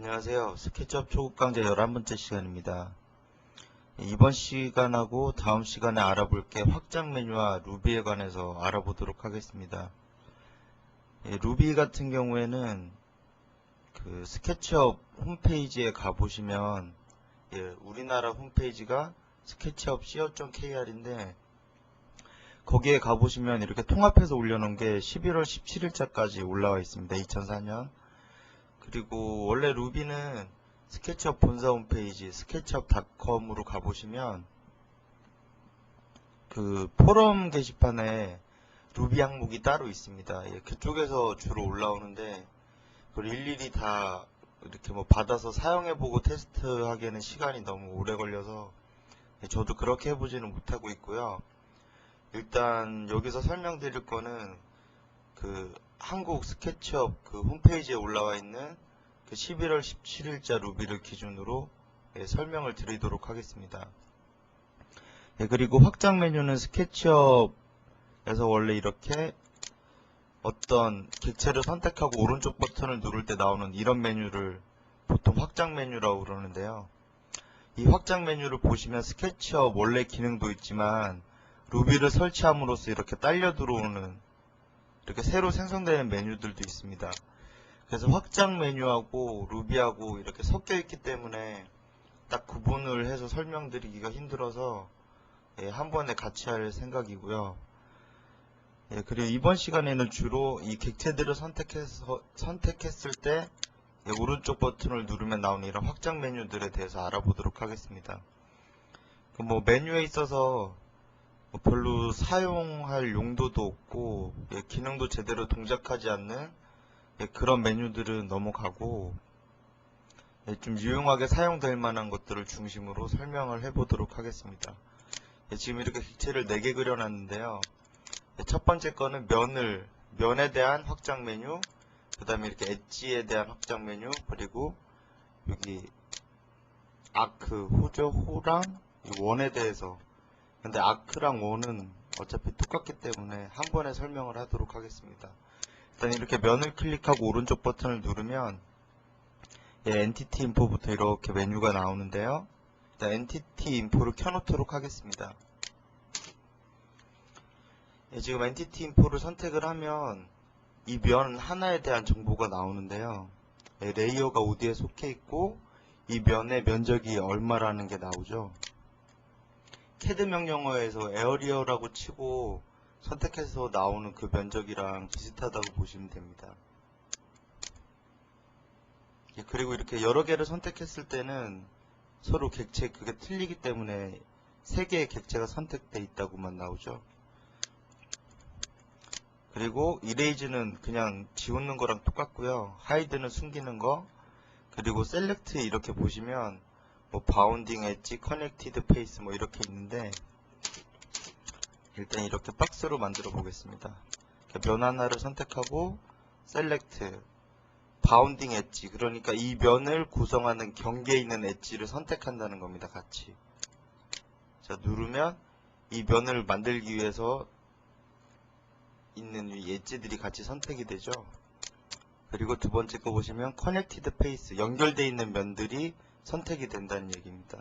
안녕하세요. 스케치업 초급 강좌 11번째 시간입니다. 이번 시간하고 다음 시간에 알아볼 게 확장 메뉴와 루비에 관해서 알아보도록 하겠습니다. 예, 루비 같은 경우에는 그 스케치업 홈페이지에 가보시면 예, 우리나라 홈페이지가 스케치업 co.kr인데 거기에 가보시면 이렇게 통합해서 올려놓은 게 11월 17일자까지 올라와 있습니다. 2004년. 그리고 원래 루비는 스케치업 본사 홈페이지 스케치업닷컴으로 가보시면 그 포럼 게시판에 루비 항목이 따로 있습니다. 예, 그쪽에서 주로 올라오는데 그걸 일일이 다 이렇게 뭐 받아서 사용해보고 테스트하기에는 시간이 너무 오래 걸려서 예, 저도 그렇게 해보지는 못하고 있고요. 일단 여기서 설명드릴 거는 그 한국 스케치업 그 홈페이지에 올라와 있는 그 11월 17일자 루비를 기준으로 예, 설명을 드리도록 하겠습니다. 예, 그리고 확장 메뉴는 스케치업에서 원래 이렇게 어떤 객체를 선택하고 오른쪽 버튼을 누를 때 나오는 이런 메뉴를 보통 확장 메뉴라고 그러는데요. 이 확장 메뉴를 보시면 스케치업 원래 기능도 있지만 루비를 설치함으로써 이렇게 딸려 들어오는 이렇게 새로 생성되는 메뉴들도 있습니다. 그래서 확장 메뉴하고 루비하고 이렇게 섞여 있기 때문에 딱 구분을 해서 설명드리기가 힘들어서 예, 한 번에 같이 할 생각이고요. 예, 그리고 이번 시간에는 주로 이 객체들을 선택해서 선택했을 때 예, 오른쪽 버튼을 누르면 나오는 이런 확장 메뉴들에 대해서 알아보도록 하겠습니다. 그뭐 메뉴에 있어서 뭐 별로 사용할 용도도 없고 예, 기능도 제대로 동작하지 않는 예, 그런 메뉴들은 넘어가고 예, 좀 유용하게 사용될 만한 것들을 중심으로 설명을 해보도록 하겠습니다. 예, 지금 이렇게 객체를 4개 그려놨는데요. 예, 첫 번째 거는 면을 면에 대한 확장 메뉴 그 다음에 이렇게 엣지에 대한 확장 메뉴 그리고 여기 아크 호죠 호랑 이 원에 대해서 근데 아크랑 원은 어차피 똑같기 때문에 한 번에 설명을 하도록 하겠습니다. 일단 이렇게 면을 클릭하고 오른쪽 버튼을 누르면 예, 엔티티 인포부터 이렇게 메뉴가 나오는데요. 일단 엔티티 인포를 켜놓도록 하겠습니다. 예, 지금 엔티티 인포를 선택을 하면 이 면 하나에 대한 정보가 나오는데요. 예, 레이어가 어디에 속해 있고 이 면의 면적이 얼마라는 게 나오죠. 캐드 명령어에서 에어리어라고 치고 선택해서 나오는 그 면적이랑 비슷하다고 보시면 됩니다. 예, 그리고 이렇게 여러 개를 선택했을 때는 서로 객체 그게 틀리기 때문에 세 개의 객체가 선택돼 있다고만 나오죠. 그리고 이레이즈는 그냥 지우는 거랑 똑같고요. 하이드는 숨기는 거. 그리고 셀렉트 이렇게 보시면 뭐 바운딩 엣지, 커넥티드 페이스 뭐 이렇게 있는데 일단 이렇게 박스로 만들어 보겠습니다. 면 하나를 선택하고 셀렉트 바운딩 엣지 그러니까 이 면을 구성하는 경계에 있는 엣지를 선택한다는 겁니다. 같이 자 누르면 이 면을 만들기 위해서 있는 이 엣지들이 같이 선택이 되죠. 그리고 두 번째 거 보시면 커넥티드 페이스 연결되어 있는 면들이 선택이 된다는 얘기입니다.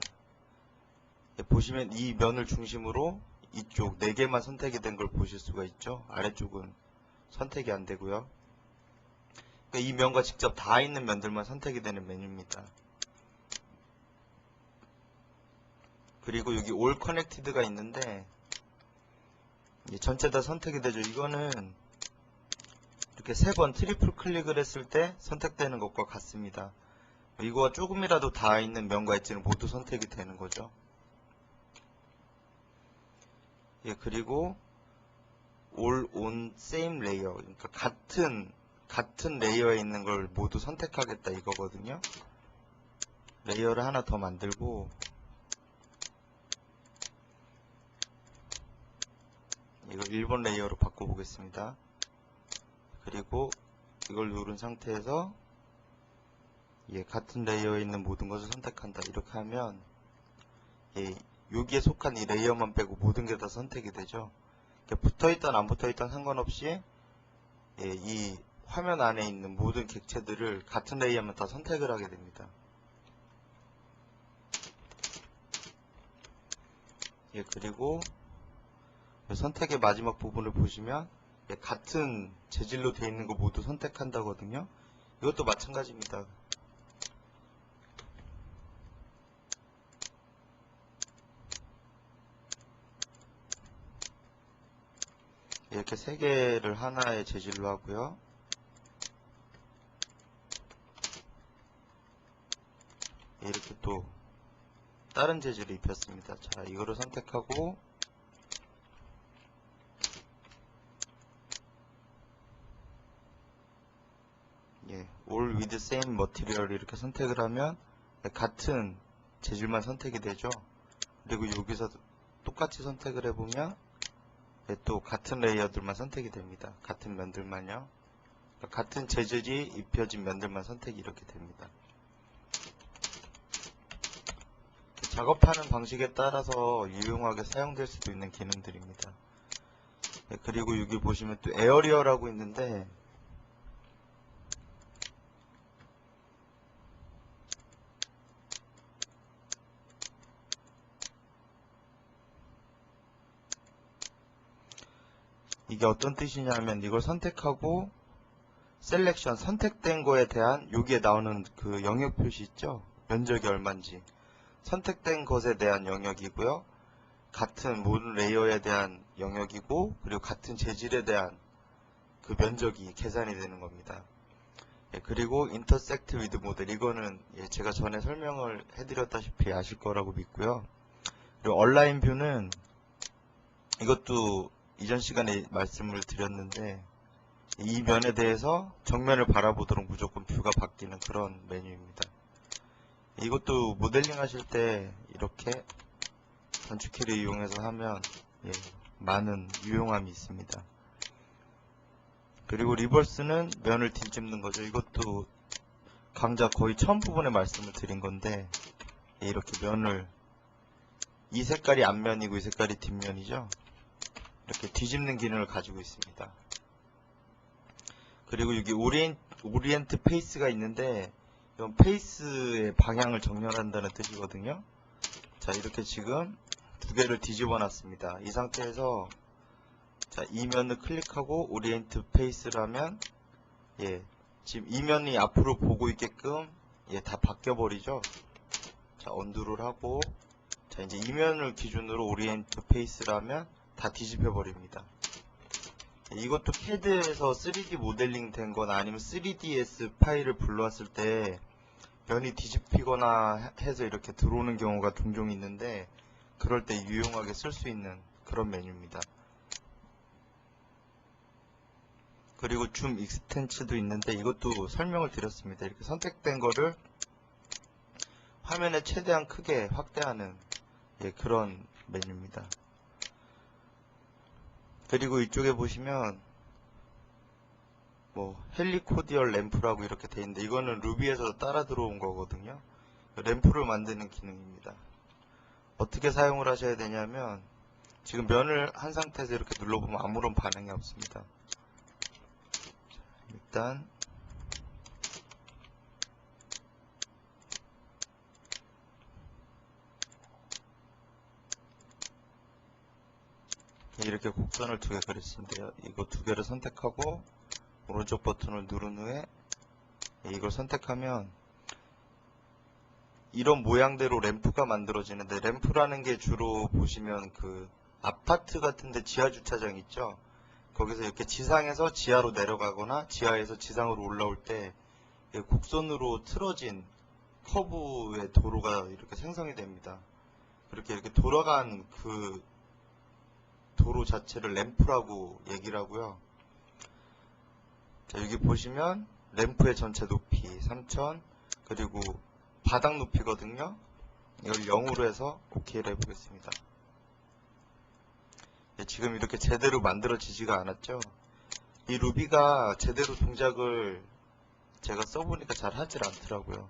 예, 보시면 이 면을 중심으로 이쪽 4개만 선택이 된 걸 보실 수가 있죠. 아래쪽은 선택이 안 되고요. 그러니까 이 면과 직접 닿아 있는 면들만 선택이 되는 메뉴입니다. 그리고 여기 올 커넥티드가 있는데 예, 전체 다 선택이 되죠. 이거는 이렇게 세 번 트리플 클릭을 했을 때 선택되는 것과 같습니다. 이거와 조금이라도 닿아 있는 면과 엣지는 모두 선택이 되는 거죠. 예, 그리고 all on same layer. 그러니까 같은 같은 레이어에 있는 걸 모두 선택하겠다 이거거든요. 레이어를 하나 더 만들고 이걸 1번 레이어로 바꿔보겠습니다. 그리고 이걸 누른 상태에서 예, 같은 레이어에 있는 모든 것을 선택한다. 이렇게 하면 예, 여기에 속한 이 레이어만 빼고 모든 게 다 선택이 되죠. 붙어있던 안 붙어있던 상관없이 예, 이 화면 안에 있는 모든 객체들을 같은 레이어만 다 선택을 하게 됩니다. 예, 그리고 선택의 마지막 부분을 보시면 예, 같은 재질로 되어 있는 거 모두 선택한다거든요. 이것도 마찬가지입니다. 이렇게 세 개를 하나의 재질로 하고요. 이렇게 또 다른 재질을 입혔습니다. 자, 이거를 선택하고 예, all with same material 이렇게 선택을 하면 같은 재질만 선택이 되죠. 그리고 여기서 똑같이 선택을 해보면 예, 또 같은 레이어들만 선택이 됩니다. 같은 면들만요. 그러니까 같은 재질이 입혀진 면들만 선택이 이렇게 됩니다. 작업하는 방식에 따라서 유용하게 사용될 수도 있는 기능들입니다. 예, 그리고 여기 보시면 또 에어리어라고 있는데 이게 어떤 뜻이냐면 이걸 선택하고 셀렉션 선택된 거에 대한 여기에 나오는 그 영역 표시 있죠? 면적이 얼마인지. 선택된 것에 대한 영역이고요. 같은 모든 레이어에 대한 영역이고 그리고 같은 재질에 대한 그 면적이 계산이 되는 겁니다. 예, 그리고 intersect with 모델 이거는 예, 제가 전에 설명을 해드렸다시피 아실 거라고 믿고요. 그리고 얼라인 뷰는 이것도 이전 시간에 말씀을 드렸는데 이 면에 대해서 정면을 바라보도록 무조건 뷰가 바뀌는 그런 메뉴입니다. 이것도 모델링 하실 때 이렇게 건축키를 이용해서 하면 예, 많은 유용함이 있습니다. 그리고 리버스는 면을 뒤집는 거죠. 이것도 강좌 거의 처음 부분에 말씀을 드린 건데 예, 이렇게 면을 이 색깔이 앞면이고 이 색깔이 뒷면이죠. 이렇게 뒤집는 기능을 가지고 있습니다. 그리고 여기 오리엔, 오리엔트 페이스가 있는데 이건 페이스의 방향을 정렬한다는 뜻이거든요. 자 이렇게 지금 두 개를 뒤집어 놨습니다. 이 상태에서 자 이면을 클릭하고 오리엔트 페이스를 하면 예 지금 이면이 앞으로 보고 있게끔 예 다 바뀌어 버리죠. 자 언두를 하고 자 이제 이면을 기준으로 오리엔트 페이스를 하면 다 뒤집혀 버립니다. 이것도 캐드에서 3D 모델링 된 거나 아니면 3ds 파일을 불러왔을 때 면이 뒤집히거나 해서 이렇게 들어오는 경우가 종종 있는데 그럴 때 유용하게 쓸 수 있는 그런 메뉴입니다. 그리고 줌 익스텐츠도 있는데 이것도 설명을 드렸습니다. 이렇게 선택된 거를 화면에 최대한 크게 확대하는 예, 그런 메뉴입니다. 그리고 이쪽에 보시면 뭐 헬리코디얼 램프라고 이렇게 돼 있는데 이거는 루비에서 따라 들어온 거거든요. 램프를 만드는 기능입니다. 어떻게 사용을 하셔야 되냐면 지금 면을 한 상태에서 이렇게 눌러보면 아무런 반응이 없습니다. 일단 이렇게 곡선을 두 개 그렸는데요. 이거 두 개를 선택하고 오른쪽 버튼을 누른 후에 이걸 선택하면 이런 모양대로 램프가 만들어지는데 램프라는 게 주로 보시면 그 아파트 같은데 지하 주차장 있죠. 거기서 이렇게 지상에서 지하로 내려가거나 지하에서 지상으로 올라올 때 곡선으로 틀어진 커브의 도로가 이렇게 생성이 됩니다. 그렇게 이렇게 돌아간 그 도로 자체를 램프라고 얘기를 하고요. 자, 여기 보시면 램프의 전체 높이 3000 그리고 바닥 높이거든요. 이걸 0으로 해서 OK를 해보겠습니다. 네, 지금 이렇게 제대로 만들어지지가 않았죠. 이 루비가 제대로 동작을 제가 써보니까 잘 하질 않더라고요.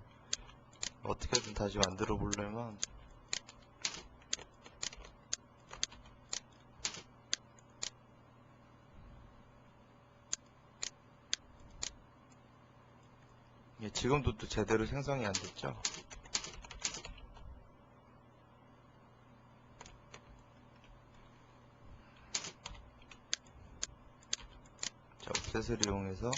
어떻게든 다시 만들어 보려면 예, 지금도 또 제대로 생성이 안 됐죠? 자, 옵셋을 이용해서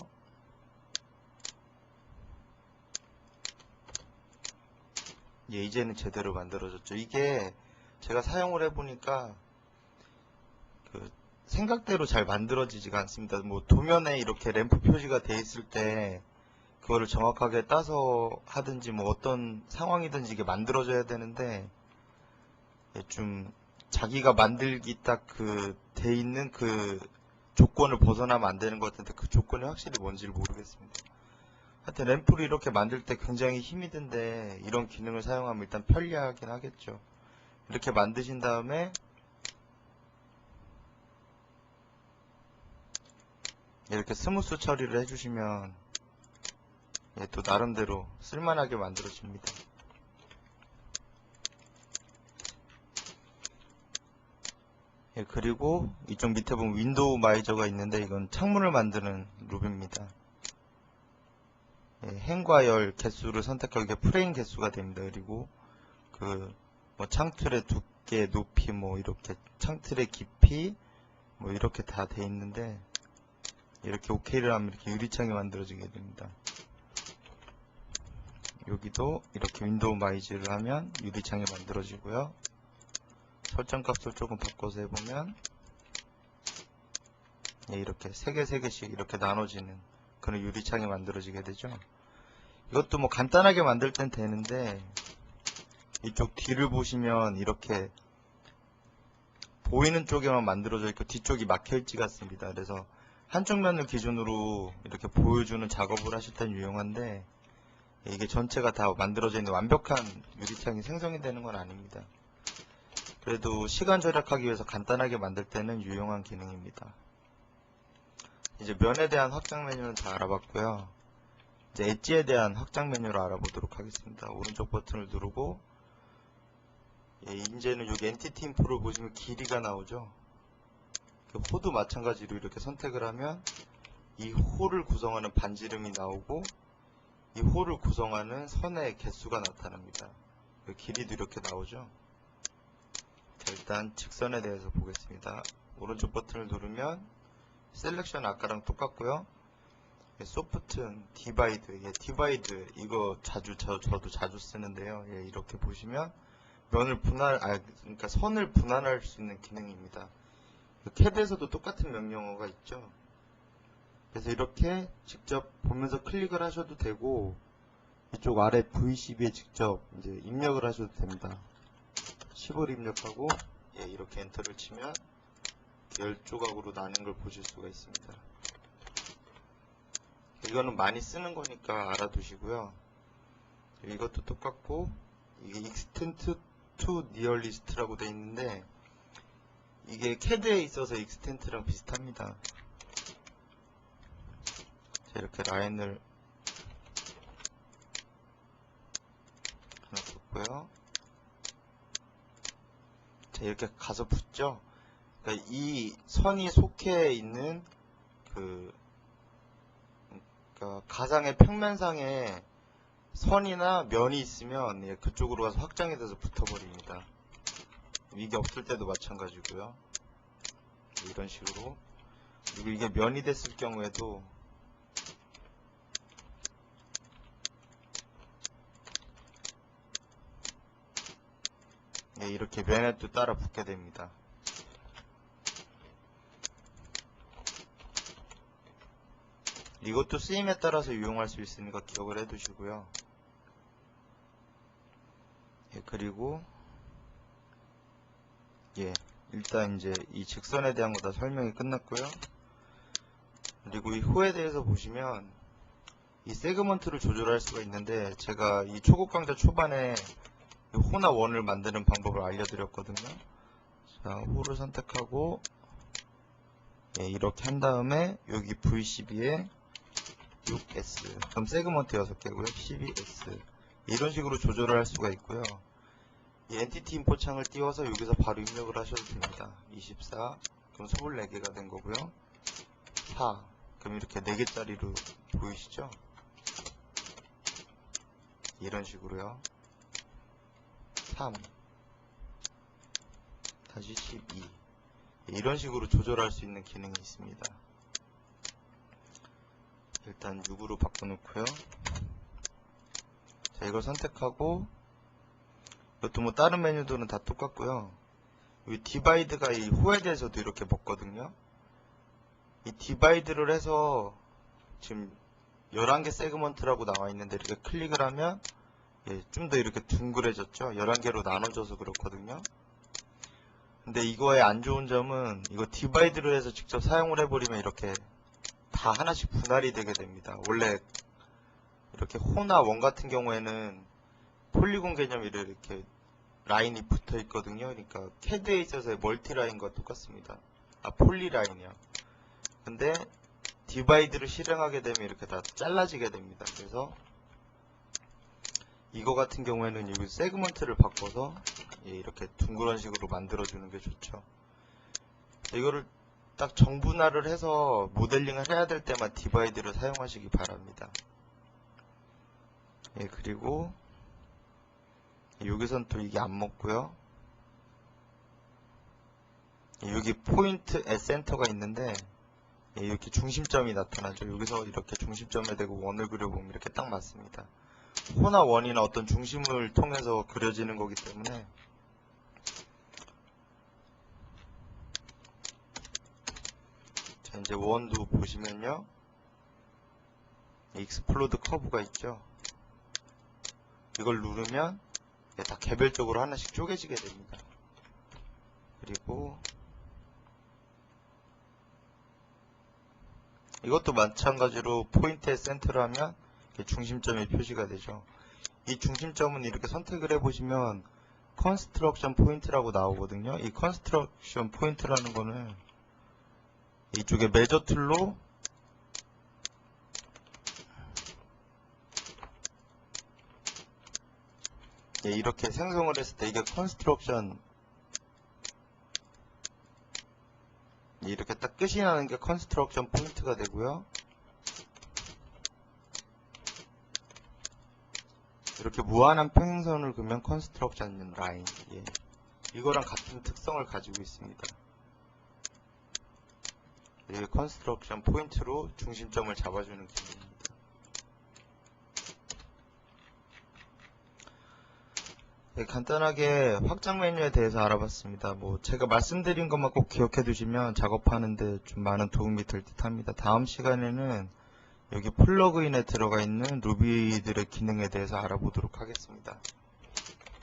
예, 이제는 제대로 만들어졌죠. 이게 제가 사용을 해보니까 그 생각대로 잘 만들어지지가 않습니다. 뭐 도면에 이렇게 램프 표시가 돼 있을 때 그거를 정확하게 따서 하든지 뭐 어떤 상황이든지 이게 만들어져야 되는데 예, 좀 자기가 만들기 딱 그 돼 있는 그 조건을 벗어나면 안 되는 것 같은데 그 조건이 확실히 뭔지를 모르겠습니다. 하여튼 램프를 이렇게 만들 때 굉장히 힘이 든데 이런 기능을 사용하면 일단 편리하긴 하겠죠. 이렇게 만드신 다음에 이렇게 스무스 처리를 해주시면 예, 또 나름대로 쓸만하게 만들어집니다. 예, 그리고 이쪽 밑에 보면 윈도우 마이저가 있는데 이건 창문을 만드는 룹입니다. 예, 행과 열 개수를 선택하고 이게 프레임 개수가 됩니다. 그리고 그 뭐 창틀의 두께, 높이 뭐 이렇게 창틀의 깊이 뭐 이렇게 다 돼 있는데 이렇게 OK를 하면 이렇게 유리창이 만들어지게 됩니다. 여기도 이렇게 윈도우 마이즈를 하면 유리창이 만들어지고요. 설정 값을 조금 바꿔서 해보면 예, 이렇게 세개세 개씩 이렇게 나눠지는 그런 유리창이 만들어지게 되죠. 이것도 뭐 간단하게 만들 땐 되는데 이쪽 뒤를 보시면 이렇게 보이는 쪽에만 만들어져 있고 뒤쪽이 막혀 있지 같습니다. 그래서 한쪽 면을 기준으로 이렇게 보여주는 작업을 하실 땐 유용한데 이게 전체가 다 만들어져 있는 완벽한 유리창이 생성이 되는 건 아닙니다. 그래도 시간 절약하기 위해서 간단하게 만들 때는 유용한 기능입니다. 이제 면에 대한 확장 메뉴는 다 알아봤고요. 이제 엣지에 대한 확장 메뉴를 알아보도록 하겠습니다. 오른쪽 버튼을 누르고 예, 이제는 여기 엔티티 인포를 보시면 길이가 나오죠. 그 호도 마찬가지로 이렇게 선택을 하면 이 홀을 구성하는 반지름이 나오고 이 홀을 구성하는 선의 개수가 나타납니다. 그 길이도 이렇게 나오죠. 자, 일단 직선에 대해서 보겠습니다. 오른쪽 버튼을 누르면 셀렉션 아까랑 똑같고요. 예, 소프트 디바이드, 예, 디바이드 이거 자주 저, 저도 자주 쓰는데요. 예, 이렇게 보시면 면을 분할, 아, 그러니까 선을 분할할 수 있는 기능입니다. 캐드에서도 똑같은 명령어가 있죠. 그래서 이렇게 직접 보면서 클릭을 하셔도 되고 이쪽 아래 V12에 직접 이제 입력을 하셔도 됩니다. 10을 입력하고 예, 이렇게 엔터를 치면 10조각으로 나는 걸 보실 수가 있습니다. 이거는 많이 쓰는 거니까 알아두시고요. 이것도 똑같고 이게 extend to nearlist라고 되어 있는데 이게 캐드에 있어서 extent랑 비슷합니다. 자, 이렇게 라인을 하나 뒀고요. 자, 이렇게 가서 붙죠? 그러니까 이 선이 속해 있는 그, 그러니까 가상의 평면상에 선이나 면이 있으면 예, 그쪽으로 가서 확장이 돼서 붙어버립니다. 이게 없을 때도 마찬가지고요. 이런 식으로. 그리고 이게 면이 됐을 경우에도 예, 이렇게 면에 또 따라 붙게 됩니다. 이것도 쓰임에 따라서 유용할 수 있으니까 기억을 해두시고요. 예, 그리고 예, 일단 이제 이 직선에 대한 거 다 설명이 끝났고요. 그리고 이 호에 대해서 보시면 이 세그먼트를 조절할 수가 있는데 제가 이 초급 강좌 초반에 이 호나 원을 만드는 방법을 알려드렸거든요. 자, 호를 선택하고 예, 이렇게 한 다음에 여기 V12에 6S 그럼 세그먼트 6개고요. 12S 이런 식으로 조절을 할 수가 있고요. 이 엔티티 인포 창을 띄워서 여기서 바로 입력을 하셔도 됩니다. 24 그럼 24개가 된 거고요. 4 그럼 이렇게 4개짜리로 보이시죠? 이런 식으로요. 3 다시 12 이런 식으로 조절할 수 있는 기능이 있습니다. 일단 6으로 바꿔놓고요. 자, 이걸 선택하고 이것도 뭐 다른 메뉴들은 다 똑같고요. 이 디바이드가 이 호에드에서도 이렇게 먹거든요. 이 디바이드를 해서 지금 11개 세그먼트라고 나와 있는데 이렇게 클릭을 하면 예, 좀 더 이렇게 둥그레졌죠. 11개로 나눠져서 그렇거든요. 근데 이거의 안 좋은 점은 이거 디바이드로 해서 직접 사용을 해버리면 이렇게 다 하나씩 분할이 되게 됩니다. 원래 이렇게 호나 원 같은 경우에는 폴리곤 개념이 이렇게 라인이 붙어 있거든요. 그러니까 캐드에 있어서의 멀티 라인과 똑같습니다. 아 폴리 라인이요. 근데 디바이드를 실행하게 되면 이렇게 다 잘라지게 됩니다. 그래서 이거 같은 경우에는 여기 세그먼트를 바꿔서 예, 이렇게 둥그런 식으로 만들어주는 게 좋죠. 이거를 딱 정분할을 해서 모델링을 해야 될 때만 디바이드를 사용하시기 바랍니다. 예, 그리고 여기선 또 이게 안 먹고요. 예, 여기 포인트 에센터가 있는데 예, 이렇게 중심점이 나타나죠. 여기서 이렇게 중심점에 대고 원을 그려보면 이렇게 딱 맞습니다. 호나 원이나 어떤 중심을 통해서 그려지는 거기 때문에 자 이제 원도 보시면요. 익스플로드 커브가 있죠. 이걸 누르면 다 개별적으로 하나씩 쪼개지게 됩니다. 그리고 이것도 마찬가지로 포인트의 센터를 하면 이렇게 중심점이 표시가 되죠. 이 중심점은 이렇게 선택을 해보시면 컨스트럭션 포인트라고 나오거든요. 이 컨스트럭션 포인트라는 거는 이쪽에 매저 툴로 예, 이렇게 생성을 했을 때 이게 컨스트럭션 이렇게 딱 끝이 나는 게 컨스트럭션 포인트가 되고요. 이렇게 무한한 평행선을 그으면 컨스트럭션 라인 예. 이거랑 같은 특성을 가지고 있습니다. 이 컨스트럭션 포인트로 중심점을 잡아주는 기능입니다. 네, 간단하게 확장 메뉴에 대해서 알아봤습니다. 뭐 제가 말씀드린 것만 꼭 기억해 두시면 작업하는데 좀 많은 도움이 될 듯 합니다. 다음 시간에는 여기 플러그인에 들어가 있는 루비들의 기능에 대해서 알아보도록 하겠습니다.